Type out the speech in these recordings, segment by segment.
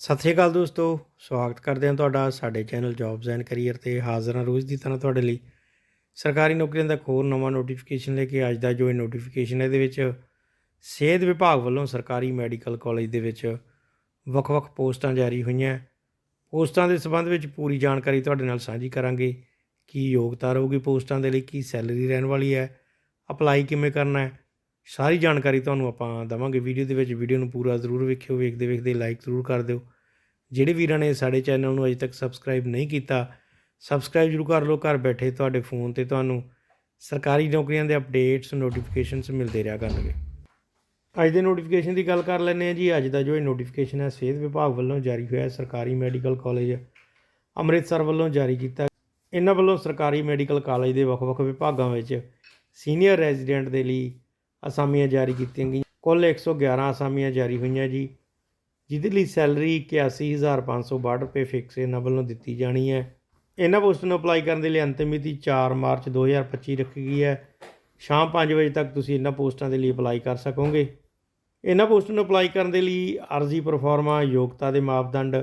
ਸਤਿ ਸ਼੍ਰੀ ਅਕਾਲ ਦੋਸਤੋ, ਸਵਾਗਤ ਕਰਦੇ ਹਾਂ ਤੁਹਾਡਾ ਸਾਡੇ ਚੈਨਲ ਜੌਬਸ ਐਂਡ ਕੈਰੀਅਰ ਤੇ ਹਾਜ਼ਰ ਹਾਂ ਰੋਜ਼ ਦੀ ਤਰ੍ਹਾਂ ਤੁਹਾਡੇ ਲਈ। ਸਰਕਾਰੀ ਨੌਕਰੀਆਂ ਦਾ ਇੱਕ ਹੋਰ ਨਵਾਂ ਨੋਟੀਫਿਕੇਸ਼ਨ ਲੈ ਕੇ ਅੱਜ ਦਾ ਜੋ ਇਹ ਨੋਟੀਫਿਕੇਸ਼ਨ ਹੈ, ਇਹਦੇ ਵਿੱਚ ਸਿਹਤ ਵਿਭਾਗ ਵੱਲੋਂ ਸਰਕਾਰੀ ਮੈਡੀਕਲ ਕਾਲਜ ਦੇ ਵਿੱਚ ਵੱਖ-ਵੱਖ ਪੋਸਟਾਂ ਜਾਰੀ ਹੋਈਆਂ। ਪੋਸਟਾਂ ਦੇ ਸੰਬੰਧ ਵਿੱਚ ਪੂਰੀ ਜਾਣਕਾਰੀ ਤੁਹਾਡੇ ਨਾਲ ਸਾਂਝੀ ਕਰਾਂਗੇ। ਕੀ ਯੋਗਤਾ ਰਹੂਗੀ ਪੋਸਟਾਂ ਦੇ ਲਈ, ਕੀ ਸੈਲਰੀ ਰਹਿਣ ਵਾਲੀ ਹੈ, ਅਪਲਾਈ ਕਿਵੇਂ ਕਰਨਾ ਹੈ ਸਾਰੀ ਜਾਣਕਾਰੀ ਤੁਹਾਨੂੰ ਆਪਾਂ ਦਵਾਂਗੇ। ਵੀਡੀਓ ਦੇ ਵਿੱਚ ਵੀਡੀਓ ਨੂੰ ਪੂਰਾ ਜ਼ਰੂਰ ਵੇਖਿਓ, ਵੇਖਦੇ ਵੇਖਦੇ ਲਾਈਕ ਜ਼ਰੂਰ ਕਰ ਦਿਓ। ਜਿਹੜੇ ਵੀਰਾਂ ਨੇ ਸਾਡੇ ਚੈਨਲ ਨੂੰ ਅਜੇ ਤੱਕ ਸਬਸਕ੍ਰਾਈਬ ਨਹੀਂ ਕੀਤਾ ਸਬਸਕ੍ਰਾਈਬ ਜ਼ਰੂਰ ਕਰ ਲਓ। ਘਰ ਬੈਠੇ ਤੁਹਾਡੇ ਫੋਨ ਤੇ ਤੁਹਾਨੂੰ ਸਰਕਾਰੀ ਨੌਕਰੀਆਂ ਦੇ ਅਪਡੇਟਸ ਨੋਟੀਫਿਕੇਸ਼ਨਸ ਮਿਲਦੇ ਰਿਹਾ ਕਰਨਗੇ। ਅੱਜ ਦੇ ਨੋਟੀਫਿਕੇਸ਼ਨ ਦੀ ਗੱਲ ਕਰ ਲੈਂਦੇ ਹਾਂ ਜੀ। ਅੱਜ ਦਾ ਜੋ ਇਹ ਨੋਟੀਫਿਕੇਸ਼ਨ ਹੈ, ਸਿਹਤ ਵਿਭਾਗ ਵੱਲੋਂ ਜਾਰੀ ਹੋਇਆ ਸਰਕਾਰੀ ਮੈਡੀਕਲ ਕਾਲਜ ਅੰਮ੍ਰਿਤਸਰ ਵੱਲੋਂ ਜਾਰੀ ਕੀਤਾ ਇਹਨਾਂ ਵੱਲੋਂ ਸਰਕਾਰੀ ਮੈਡੀਕਲ ਕਾਲਜ ਦੇ ਵੱਖ-ਵੱਖ ਵਿਭਾਗਾਂ ਵਿੱਚ ਸੀਨੀਅਰ ਰੈਜ਼ੀਡੈਂਟ ਦੇ ਲਈ ਅਸਾਮੀਆਂ ਜਾਰੀ ਕੀਤੀਆਂ ਗਈਆਂ। ਕੁੱਲ 111 ਅਸਾਮੀਆਂ ਜਾਰੀ ਹੋਈਆਂ ਜੀ। ਜਿਹਦੇ ਲਈ ਸੈਲਰੀ 81562 ਰੁਪਏ ਫਿਕਸ ਇਹਨਾਂ ਵੱਲੋਂ ਦਿੱਤੀ ਜਾਣੀ ਹੈ। ਇਹਨਾਂ ਪੋਸਟ ਨੂੰ ਅਪਲਾਈ ਕਰਨ ਦੇ ਲਈ ਅੰਤਿਮ ਮਿਤੀ 4 ਮਾਰਚ 2025 ਰੱਖੀ ਗਈ ਹੈ। ਸ਼ਾਮ 5 ਵਜੇ ਤੱਕ ਤੁਸੀਂ ਇਹਨਾਂ ਪੋਸਟਾਂ ਦੇ ਲਈ ਅਪਲਾਈ ਕਰ ਸਕੋਗੇ। ਇਹਨਾਂ ਪੋਸਟਾਂ ਨੂੰ ਅਪਲਾਈ ਕਰਨ ਦੇ ਲਈ ਅਰਜ਼ੀ ਪਰਫਾਰਮਾ ਯੋਗਤਾ ਦੇ ਮਾਪਦੰਡ,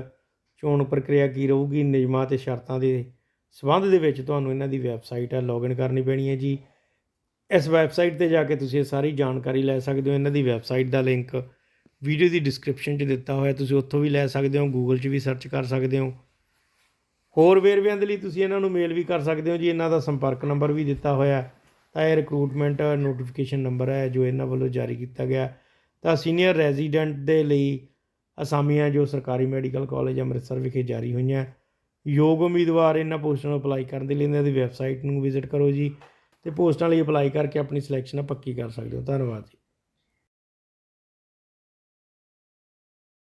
ਚੋਣ ਪ੍ਰਕਿਰਿਆ ਕੀ ਰਹੂਗੀ, ਨਿਯਮਾਂ ਤੇ ਸ਼ਰਤਾਂ ਦੇ ਸਬੰਧ ਦੇ ਵਿੱਚ ਤੁਹਾਨੂੰ ਇਹਨਾਂ ਦੀ ਵੈਬਸਾਈਟ ਹੈ ਲੌਗਇਨ ਕਰਨੀ ਪੈਣੀ ਹੈ ਜੀ। ਇਸ ਵੈਬਸਾਈਟ ਤੇ ਜਾ ਕੇ ਤੁਸੀਂ ਇਹ ਸਾਰੀ ਜਾਣਕਾਰੀ ਲੈ ਸਕਦੇ ਹੋ। ਇਹਨਾਂ ਦੀ ਵੈਬਸਾਈਟ ਦਾ ਲਿੰਕ ਵੀਡੀਓ ਦੀ ਡਿਸਕ੍ਰਿਪਸ਼ਨ 'ਚ ਦਿੱਤਾ ਹੋਇਆ ਤੁਸੀਂ ਉੱਥੋਂ ਵੀ ਲੈ ਸਕਦੇ ਹੋ ਗੂਗਲ 'ਚ ਵੀ ਸਰਚ ਕਰ ਸਕਦੇ ਹੋ। ਹੋਰ ਵੇਰਵਿਆਂ ਦੇ ਲਈ ਤੁਸੀਂ ਇਹਨਾਂ ਨੂੰ ਮੇਲ ਵੀ ਕਰ ਸਕਦੇ ਹੋ ਜੀ। ਇਹਨਾਂ ਦਾ ਸੰਪਰਕ ਨੰਬਰ ਵੀ ਦਿੱਤਾ ਹੋਇਆ ਤਾਂ ਇਹ ਰਿਕਰੂਟਮੈਂਟ ਨੋਟੀਫਿਕੇਸ਼ਨ ਨੰਬਰ ਹੈ ਜੋ ਇਹਨਾਂ ਵੱਲੋਂ ਜਾਰੀ ਕੀਤਾ ਗਿਆ ਤਾਂ ਸੀਨੀਅਰ ਰੈਜ਼ੀਡੈਂਟ ਦੇ ਲਈ ਅਸਾਮੀਆਂ ਜੋ ਸਰਕਾਰੀ ਮੈਡੀਕਲ ਕਾਲਜ ਅੰਮ੍ਰਿਤਸਰ ਵਿਖੇ ਜਾਰੀ ਹੋਈਆਂ ਯੋਗ ਉਮੀਦਵਾਰ ਇਹਨਾਂ ਪੋਸਟਾਂ ਨੂੰ ਅਪਲਾਈ ਕਰਨ ਦੇ ਲਈ ਇਹਨਾਂ ਦੀ ਵੈਬਸਾਈਟ ਨੂੰ ਵਿਜ਼ਿਟ ਕਰੋ ਜੀ। ਤੇ ਪੋਸਟਾਂ ਲਈ ਅਪਲਾਈ ਕਰਕੇ ਆਪਣੀ ਸਿਲੈਕਸ਼ਨ ਪੱਕੀ ਕਰ ਸਕਦੇ ਹੋ? ਧੰਨਵਾਦ ਜੀ।